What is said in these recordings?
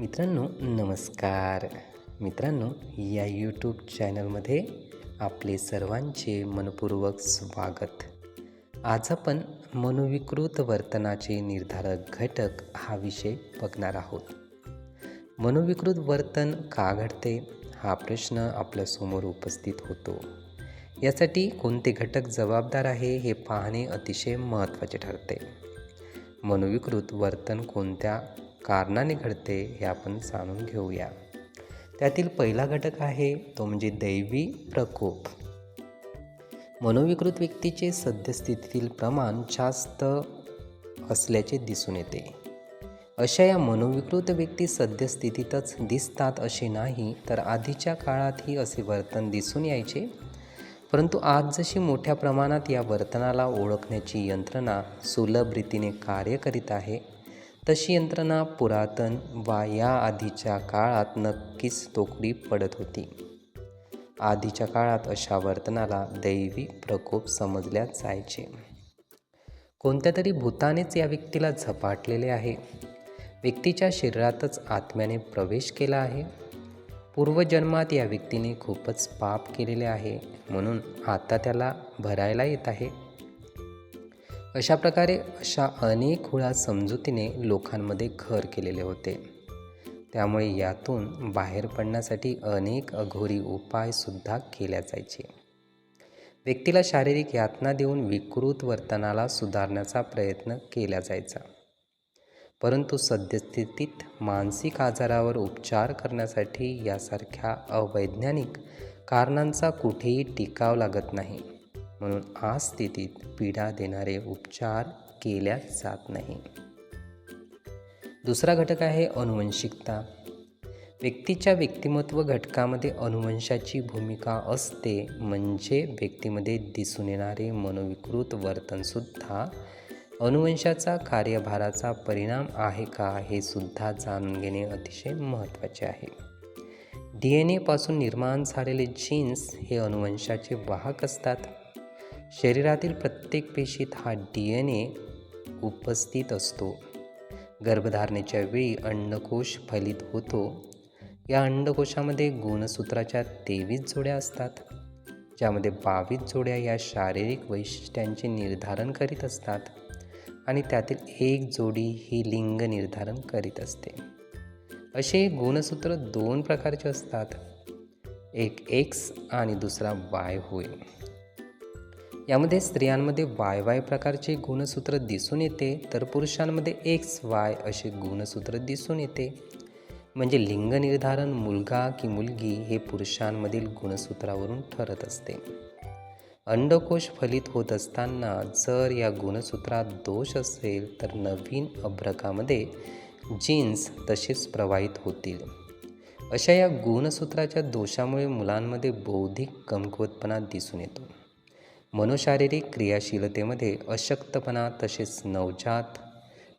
मित्रांनो नमस्कार. मित्रांनो या यूट्यूब चॅनलमध्ये आपले सर्वांचे मनपूर्वक स्वागत. आज आपण मनोविकृत वर्तनाचे निर्धारक घटक हा विषय बघणार आहोत. मनोविकृत वर्तन का घडते? हा प्रश्न आपल्यासमोर उपस्थित होतो. यासाठी कोणते घटक जबाबदार आहे हे पाहणे अतिशय महत्त्वाचे ठरते. मनोविकृत वर्तन कोणत्या कारणाने घडते हे आपण जाणून घेऊया. त्यातील पहिला घटक आहे तो म्हणजे दैवी प्रकोप. मनोविकृत व्यक्तीचे सद्यस्थितीतील प्रमाण जास्त असल्याचे दिसून येते. अशा या मनोविकृत व्यक्ती सद्यस्थितीतच दिसतात असे नाही तर आधीच्या काळातही असे वर्तन दिसून यायचे. परंतु आज जशी मोठ्या प्रमाणात या वर्तनाला ओळखण्याची यंत्रणा सुलभ रीतीने कार्य करीत आहे तशी यंत्रणा पुरातन वा या आधीच्या काळात नक्कीच तोकडी पडत होती. आधीच्या काळात अशा वर्तनाला दैवी प्रकोप समजल्या जायचे. कोणत्या तरी भूतानेच या व्यक्तीला झपाटलेले आहे. व्यक्तीच्या शरीरातच आत्म्याने प्रवेश केला आहे. पूर्वजन्मात या व्यक्तीने खूपच पाप केलेले आहे म्हणून आता त्याला भरायला येत आहे. अशा प्रकारे अशा अनेक हुळा समजुतीने लोकांमध्ये घर केलेले होते. त्यामुळे यातून बाहेर पडण्यासाठी अनेक अघोरी उपायसुद्धा केल्या जायचे. व्यक्तीला शारीरिक यातना देऊन विकृत वर्तनाला सुधारण्याचा प्रयत्न केला जायचा. परंतु सद्यस्थितीत मानसिक आजारावर उपचार करण्यासाठी यासारख्या अवैज्ञानिक कारणांचा कुठेही टिकाव लागत नाही. म्हणून आज स्थितीत पीडा देणारे उपचार केल्या जात नाही. दुसरा घटक आहे अनुवंशिकता. व्यक्तीच्या व्यक्तिमत्व घटकामध्ये अनुवंशाची भूमिका असते म्हणजे व्यक्तीमध्ये दिसून येणारे मनोविकृत वर्तनसुद्धा अनुवंशाचा कार्यभाराचा परिणाम आहे का हे सुद्धा जाणून घेणे अतिशय महत्त्वाचे आहे. डी एन एपासून निर्माण झालेले जीन्स हे अनुवंशाचे वाहक असतात. शरीरातील प्रत्येक पेशीत हा डी एन ए उपस्थित असतो. गर्भधारणेच्या वेळी अंडकोश फलित होतो. या अंडकोशामध्ये गुणसूत्राच्या तेवीस जोड्या असतात ज्यामध्ये बावीस जोड्या या शारीरिक वैशिष्ट्यांचे निर्धारण करीत असतात आणि त्यातील एक जोडी ही लिंग निर्धारण करीत असते. असे गुणसूत्र दोन प्रकारचे असतात एक एक्स आणि दुसरा वाय होय. यामध्ये स्त्रियांमध्ये वाय वाय प्रकारचे गुणसूत्र दिसून येते तर पुरुषांमध्ये एक्स वाय असे गुणसूत्र दिसून येते. म्हणजे लिंग निर्धारण मुलगा की मुलगी हे पुरुषांमधील गुणसूत्रावरून ठरत असते. अंडकोश फलित होत असताना जर या गुणसूत्रात दोष असेल तर नवीन अभ्रकामध्ये जीन्स तसेच प्रवाहित होतील. अशा या गुणसूत्राच्या दोषामुळे मुलांमध्ये बौद्धिक कमकुवतपणा दिसून येतो. मनोशारीरिक क्रियाशीलतेमध्ये अशक्तपणा तसेच नवजात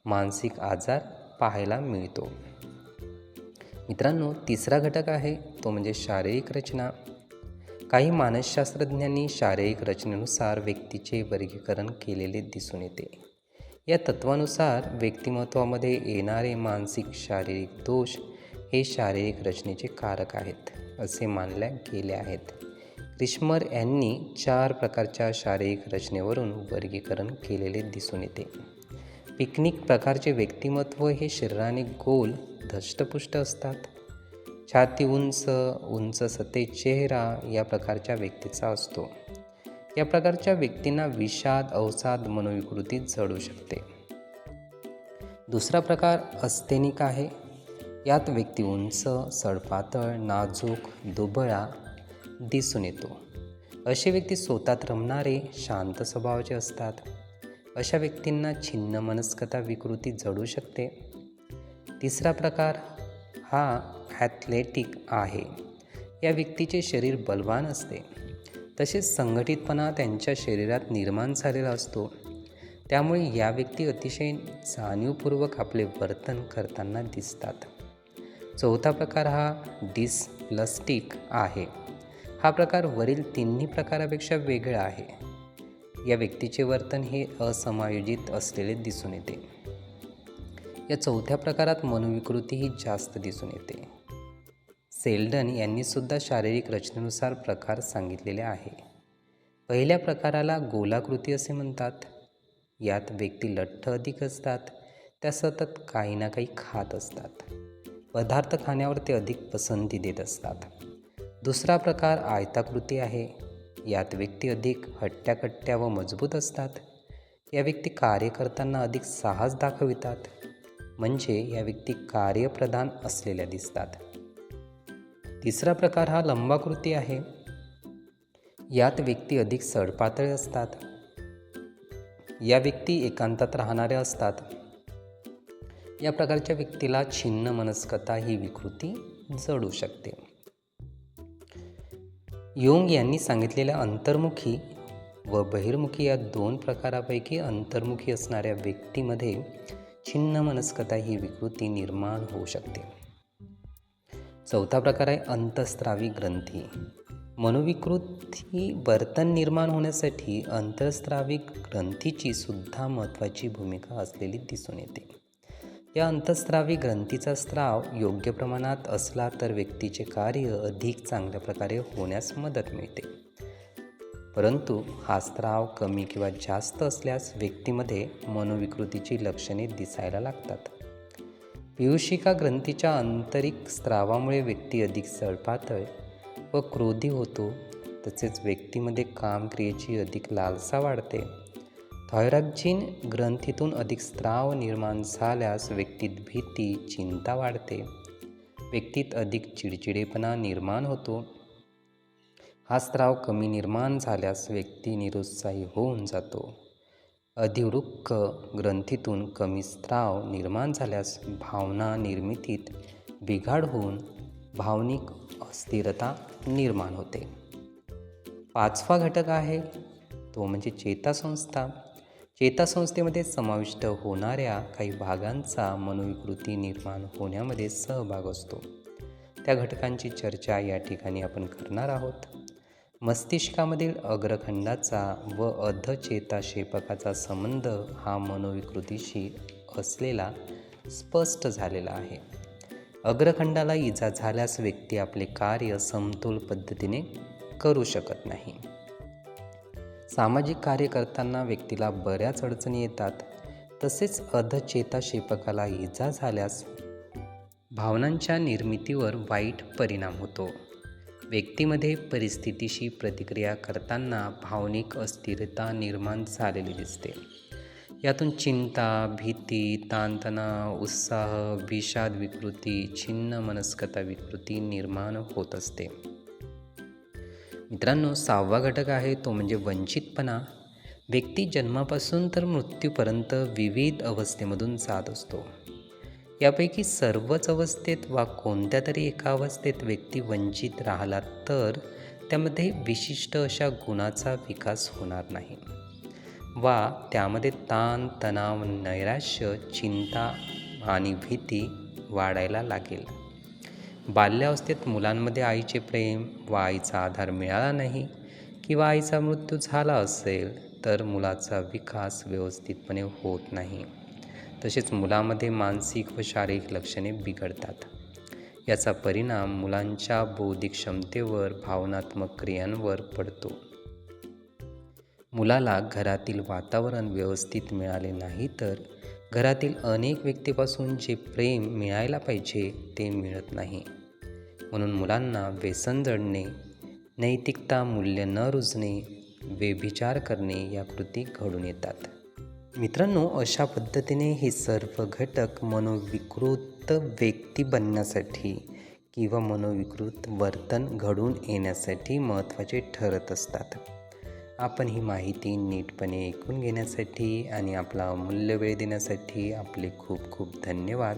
मानसिक आजार पाहायला मिळतो. मित्रांनो तिसरा घटक आहे तो म्हणजे शारीरिक रचना. काही मानसशास्त्रज्ञांनी शारीरिक रचनेनुसार व्यक्तीचे वर्गीकरण केलेले दिसून येते. या तत्वानुसार व्यक्तिमत्वामध्ये येणारे मानसिक शारीरिक दोष हे शारीरिक रचनेचे कारक आहेत असे मानल्या गेले आहेत. क्रिश्मर यांनी चार प्रकारच्या शारीरिक रचनेवरून वर्गीकरण केलेले दिसून येते. पिकनिक प्रकारचे व्यक्तिमत्व हे शरीराने गोल धष्टपुष्ट असतात. छाती उंच उंच सते चेहरा या प्रकारच्या व्यक्तीचा असतो. या प्रकारच्या व्यक्तींना विषाद अवसाद मनोविकृती जडू शकते. दुसरा प्रकार अस्तेनिक आहे. यात व्यक्ती उंच सडपातळ नाजूक दुबळा दिसून येतो. असे व्यक्ती स्वतःत रमणारे शांत स्वभावाचे असतात. अशा व्यक्तींना छिन्न मनस्कता विकृती जडू शकते. तिसरा प्रकार हा ॲथलेटिक आहे. या व्यक्तीचे शरीर बलवान असते. तसेच संघटितपणा त्यांच्या शरीरात निर्माण झालेला असतो. त्यामुळे या व्यक्ती अतिशय जाणीवपूर्वक आपले वर्तन करताना दिसतात. चौथा प्रकार हा डिसप्लस्टिक आहे. हा प्रकार वरील तिन्ही प्रकारापेक्षा वेगळा आहे. या व्यक्तीचे वर्तन हे असमायोजित असलेले दिसून येते. या चौथ्या प्रकारात मनोविकृती ही जास्त दिसून येते. सेल्डन यांनी सुद्धा शारीरिक रचनेनुसार प्रकार सांगितलेले आहे. पहिल्या प्रकाराला गोलाकृती असे म्हणतात. यात व्यक्ती लठ्ठ अधिक असतात. त्या सतत काही ना काही खात असतात. पदार्थ खाण्यावर ते अधिक पसंती देत असतात. दुसरा प्रकार आयताकृती आहे. यात व्यक्ती अधिक हट्ट्याकट्ट्या व मजबूत असतात. या व्यक्ती कार्य करताना अधिक साहस दाखवितात. म्हणजे या व्यक्ती कार्यप्रधान असलेल्या दिसतात. तिसरा प्रकार हा लंबाकृती आहे. यात व्यक्ती अधिक सडपातळ असतात. या व्यक्ती एकांतात राहणाऱ्या असतात. या प्रकारच्या व्यक्तीला छिन्न मनस्कता ही विकृती जडू शकते. योंग यांनी सांगितलेल्या अंतर्मुखी व बहिर्मुखी या दोन प्रकारापैकी अंतर्मुखी असणाऱ्या व्यक्तीमध्ये छिन्न मनस्कता ही विकृती निर्माण होऊ शकते. चौथा प्रकार आहे अंतस्त्रावी ग्रंथी. मनोविकृती वर्तन निर्माण होण्यासाठी अंतस्त्रावी ग्रंथीची सुद्धा महत्त्वाची भूमिका असलेली दिसून येते. या अंतस्त्रावी ग्रंथीचा स्त्राव योग्य प्रमाणात असला तर व्यक्तीचे कार्य अधिक चांगल्या प्रकारे होण्यास मदत मिळते. परंतु हा स्त्राव कमी किंवा जास्त असल्यास व्यक्तीमध्ये मनोविकृतीची लक्षणे दिसायला लागतात. पियुषिका ग्रंथीच्या आंतरिक स्त्रावामुळे व्यक्ती अधिक सळपातळ व क्रोधी होतो. तसेच व्यक्तीमध्ये कामक्रियेची अधिक लालसा वाढते. थायरॉक्झिन ग्रंथीतून अधिक स्त्राव निर्माण झाल्यास व्यक्तीत भीती चिंता वाढते. व्यक्तीत अधिक चिडचिडेपणा निर्माण होतो. हा स्त्राव कमी निर्माण झाल्यास व्यक्ती निरुत्साही होऊन जातो. अधिवृक्क ग्रंथीतून कमी स्त्राव निर्माण झाल्यास भावना निर्मितीत बिघाड होऊन भावनिक अस्थिरता निर्माण होते. पाचवा घटक आहे तो म्हणजे चेतासंस्था. चेतासंस्थेमध्ये समाविष्ट होणाऱ्या काही भागांचा मनोविकृती निर्माण होण्यामध्ये सहभाग असतो. त्या घटकांची चर्चा या ठिकाणी आपण करणार आहोत. मस्तिष्कामधील अग्रखंडाचा व अधचेताशेपकाचा संबंध हा मनोविकृतीशी असलेला स्पष्ट झालेला आहे. अग्रखंडाला इजा झाल्यास व्यक्ती आपले कार्य समतोल पद्धतीने करू शकत नाही. सामाजिक कार्य करताना व्यक्तीला बऱ्याच अडचणी येतात. तसेच अधचेताशेपकाला इजा झाल्यास भावनांच्या निर्मितीवर वाईट परिणाम होतो. व्यक्तीमध्ये परिस्थितीशी प्रतिक्रिया करताना भावनिक अस्थिरता निर्माण झालेली दिसते. यातून चिंता भीती ताणतणाव उत्साह विषाद विकृती छिन्न मनस्कता विकृती निर्माण होत असते. मित्रांनो सहावा घटक आहे तो म्हणजे वंचितपणा. व्यक्ती जन्मापासून तर मृत्यूपर्यंत विविध अवस्थेमधून जात असतो. यापैकी सर्वच अवस्थेत वा कोणत्या तरी एका अवस्थेत व्यक्ती वंचित राहिला तर त्यामध्ये विशिष्ट अशा गुणाचा विकास होणार नाही. वा त्यामध्ये ताण तणाव नैराश्य चिंता आणि भीती वाढायला लागेल. बाल्यावस्थेत मुलांमध्ये आईचे प्रेम व आईचा आधार मिळाला नाही किंवा आईचा मृत्यू झाला असेल तर मुलाचा विकास व्यवस्थितपणे होत नाही. तसेच मुलामध्ये मानसिक व शारीरिक लक्षणे बिघडतात. याचा परिणाम मुलांच्या बौद्धिक क्षमतेवर भावनात्मक क्रियांवर पडतो. मुलाला घरातील वातावरण व्यवस्थित मिळाले नाही तर घरातील अनेक व्यक्तीपासून जे प्रेम मिळायला पाहिजे ते मिळत नाही. म्हणून मुलांना व्यसन जडणे नैतिकता मूल्य न रुजणे व्यभिचार करणे या कृती घडून येतात. मित्रांनो अशा पद्धतीने हे सर्व घटक मनोविकृत व्यक्ती बनण्यासाठी किंवा मनोविकृत वर्तन घडून येण्यासाठी महत्त्वाचे ठरत असतात. आपण ही माहिती नीटपणे ऐकून घेण्यासाठी आणि आपला अमूल्य वेळ देण्यासाठी आपले खूप खूप धन्यवाद.